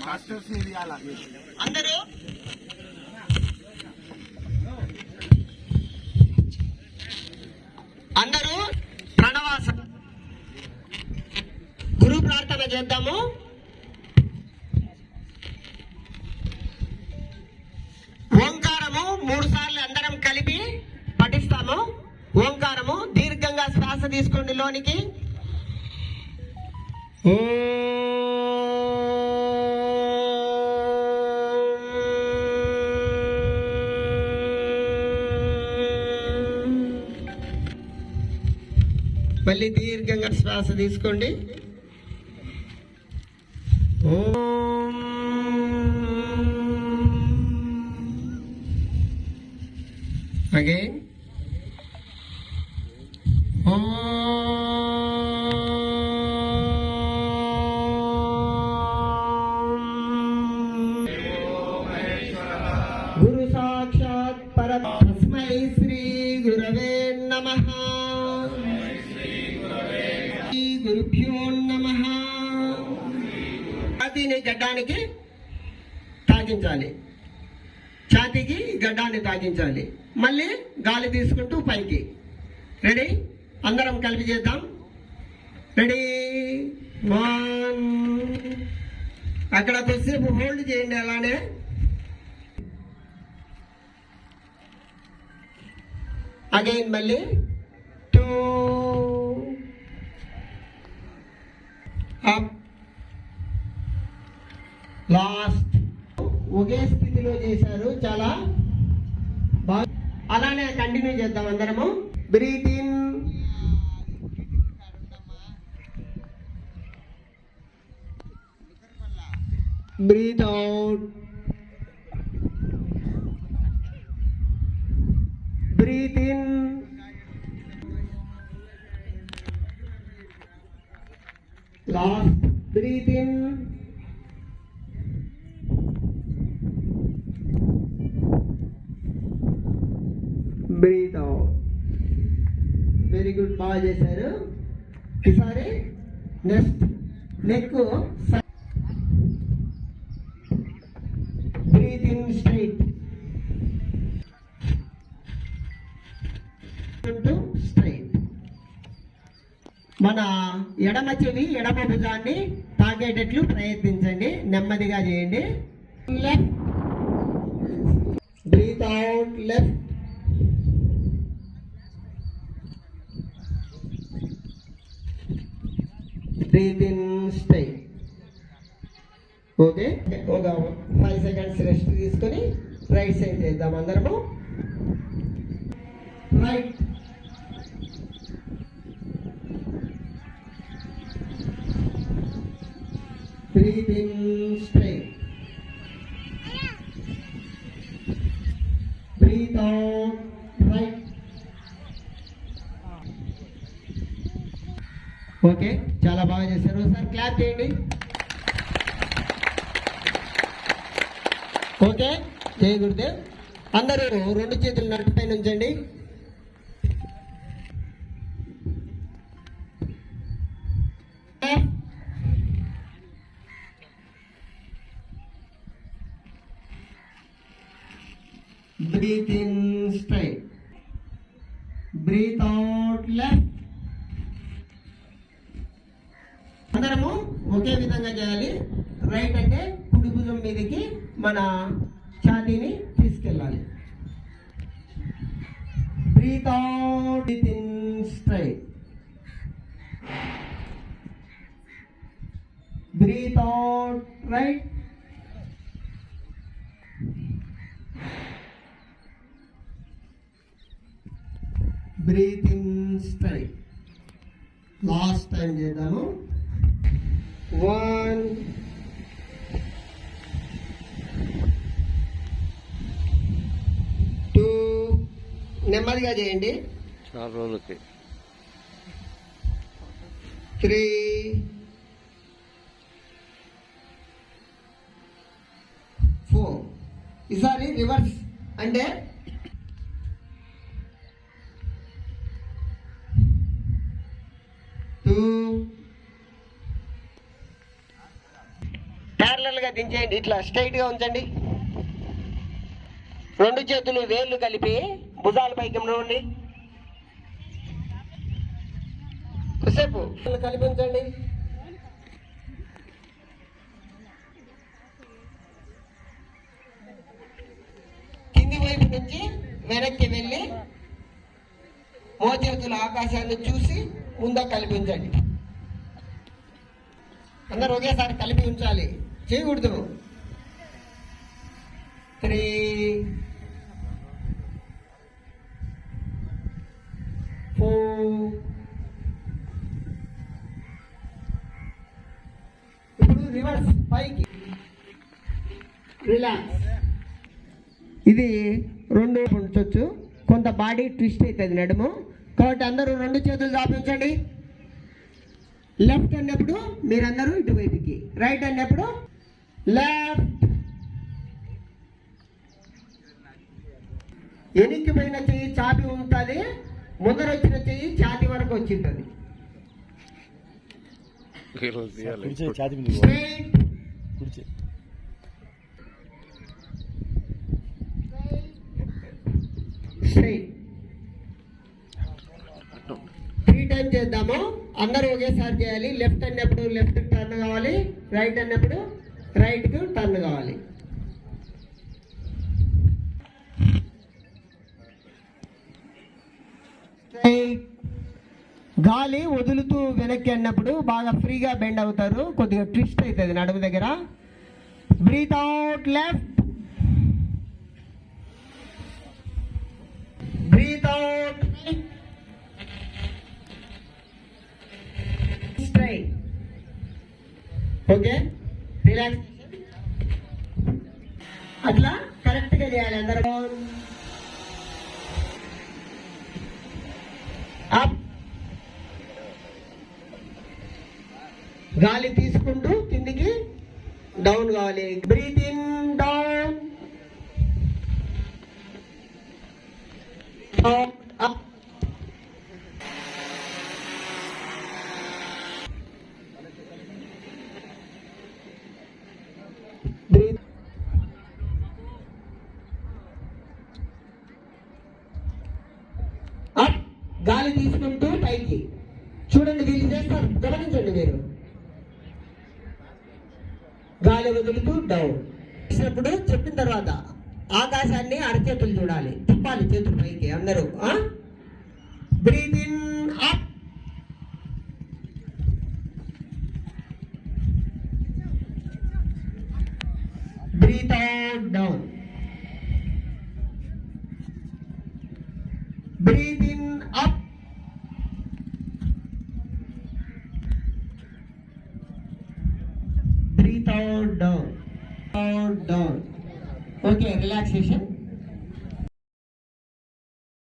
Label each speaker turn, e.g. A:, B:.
A: Masters ఇది
B: అందరూ? అందరూ ప్రణవాస గురు ప్రార్థన చేద్దాము. ఓంకారము మూడు సార్లు అందరం కలిపి పఠిస్తాము. ఓంకారము దీర్ఘంగా శ్వాస తీసుకోండి లోనికి. ఓ మళ్ళీ దీర్ఘంగా శ్వాస తీసుకోండి. ఓం. అగైన్ ఛాతీని గడ్డానికి తాగించాలి. ఛాతీకి గడ్డాన్ని తాగించాలి. మళ్ళీ గాలి తీసుకుంటూ పైకి. రెడీ? అందరం కలిపి చేద్దాం. రెడీ? వన్. అక్కడ కొద్దిసేపు హోల్డ్ చేయండి అలానే. అగైన్ మళ్ళీ. Two up last. ఒకే స్థితిలో చేశారు చాలా బాగా అలానే కంటిన్యూ చేద్దాం అందరము. Breathe in breathe out. Breathe in last. Breathe in breathe out. Very good బాగా చేశారు. ఈసారి next neck breathe in straight. Straight మన ఎడమ చెవి ఎడమ భుజాన్ని తాకేటట్లు ప్రయత్నించండి. నెమ్మదిగా చేయండి. Left breathe out left breathe in stay okay ఒక ఫైవ్ సెకండ్స్ రెస్ట్ తీసుకొని రైట్ సైడ్ చేద్దాం అందరము. Right breathe in stay breathe out right okay చాలా బాగా చేశారు. సార్ క్లాప్ చేయండి. ఓకే జయ గురుదేవ్. అందరూ రెండు చేతులు నడుపుపై ఉంచండి. Breathe in straight breathe out left అందరము ఒకే విధంగా చేయాలి. రైట్ అంటే కుడిభుజం మీదకి మన ఛాతీని తీసుకెళ్ళాలి. Breathe out with in straight breathe out right breathe in straight last time చేద్దాము. వన్ టూ నెమ్మదిగా చేయండి.
C: చాలా రోజులకి.
B: త్రీ ఫోర్ ఈసారి రివర్స్ అంటే నెమ్మదిగా దించేయండి ఇట్లా స్ట్రైట్గా ఉంచండి. రెండు చేతులు వేళ్ళు కలిపి భుజాల పైకి ఉండి కొద్దిసేపు కలిపి ఉంచండి. కింది వైపు నుంచి వెనక్కి వెళ్ళి మోచేతుల ఆకాశాన్ని చూసి ముందా కల్పించండి అందరు ఒకేసారి కలిపి ఉంచాలి. చేయకూడదు. త్రీ. ఫోర్. ఇప్పుడు రివర్స్ పైకి. రిలాక్స్. ఇది రెండు ఉంచవచ్చు కొంత బాడీ ట్విస్ట్ అవుతుంది నడుము. కాబట్టి అందరూ రెండు చేతులు దాపించండి. లెఫ్ట్ అన్నప్పుడు మీరందరూ ఇటువైపుకి. రైట్ అన్నప్పుడు లెఫ్ట్ ఎనికి పోయిన చెయ్యి చాపి ఉంటుంది ముందర వచ్చిన చెయ్యి ఛాతి వరకు వచ్చి ఉంటుంది
C: ఈరోజు తీయాలి
D: కుడిచే ఛాతి మీద ఇవ్వు.
B: స్ట్రైట్
D: కుడిచే.
B: స్ట్రైట్ త్రీ టైం చేద్దాము. అందరూ ఒకేసారి చేయాలి. లెఫ్ట్ అన్నప్పుడు లెఫ్ట్ టర్న్ కావాలి. రైట్ అన్నప్పుడు రైట్కు టర్న్ కావాలి. గాలి వదులుతూ వెనక్కి అన్నప్పుడు బాగా ఫ్రీగా బెండ్ అవుతారు. కొద్దిగా ట్విస్ట్ అవుతుంది నడుము దగ్గర. Breathe out left. Breathe out. Okay? Relax అట్లా కరెక్ట్గా చేయాలి అందరూ. గాలి తీసుకుంటూ కిందికి డౌన్ కావాలి. Breathe in down up Breathe. Up. గాలి తీసుకుంటూ పైకి. చూడండి వీళ్ళు చేస్తారు. గమనించండి మీరు. గాలి వదులుతూ డౌన్ చేసినప్పుడు చెప్పిన తర్వాత ఆకాశాన్ని అరచేతులు చూడాలి. తిప్పాలి చేతులు పైకి అందరూ breathe in up breathe out down breathe in up breathe out down out down okay relaxation